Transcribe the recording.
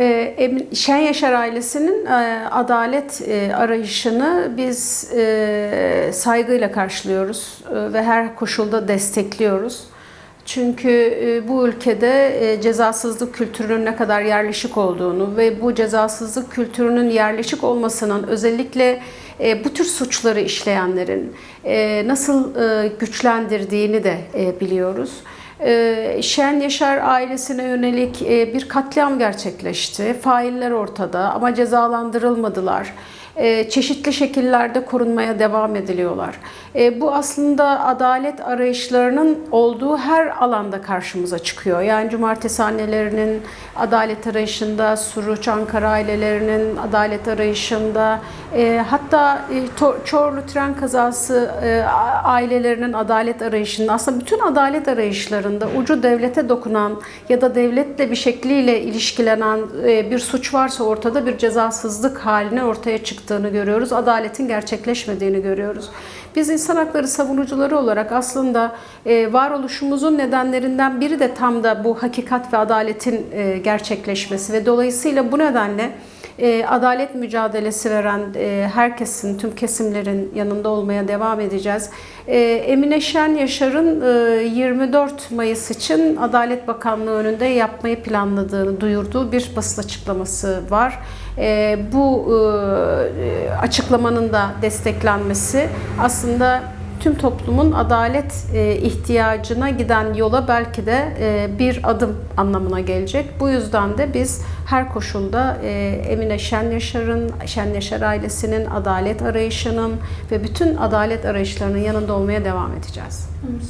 Ee, Şen Yaşar ailesinin e, adalet e, arayışını biz e, saygıyla karşılıyoruz ve her koşulda destekliyoruz. Çünkü bu ülkede cezasızlık kültürünün ne kadar yerleşik olduğunu ve bu cezasızlık kültürünün yerleşik olmasının özellikle bu tür suçları işleyenlerin nasıl güçlendirdiğini de biliyoruz. Ee, Şen Yaşar ailesine yönelik e, bir katliam gerçekleşti. Failler ortada ama cezalandırılmadılar. Ee, Çeşitli şekillerde korunmaya devam ediliyorlar. Ee, Bu aslında adalet arayışlarının olduğu her alanda karşımıza çıkıyor. Yani cumartesi annelerinin adalet arayışında, Suruç Ankara ailelerinin adalet arayışında, e, hatta e, Çorlu tren kazası ailelerinin adalet arayışında, aslında bütün adalet arayışlarında ucu devlete dokunan ya da devletle bir şekliyle ilişkilenen e, bir suç varsa ortada bir cezasızlık haline ortaya çıktığını görüyoruz. Adaletin gerçekleşmediğini görüyoruz. Biz insan hakları savunucuları olarak aslında e, varoluşumuzun nedenlerinden biri de tam da bu hakikat ve adaletin e, gerçekleşmesi ve dolayısıyla bu nedenle e, adalet mücadelesi veren e, herkesin, tüm kesimlerin yanında olmaya devam edeceğiz. E, Emine Şen Yaşar'ın e, 24 Mayıs için Adalet Bakanlığı önünde yapmayı planladığını duyurduğu bir basın açıklaması var. E, bu e, açıklamanın da desteklenmesi aslında tüm toplumun adalet e, ihtiyacına giden yola belki de e, bir adım anlamına gelecek. Bu yüzden de biz her koşulda e, Emine Şen Yaşar'ın, Şen Yaşar ailesinin adalet arayışının ve bütün adalet arayışlarının yanında olmaya devam edeceğiz.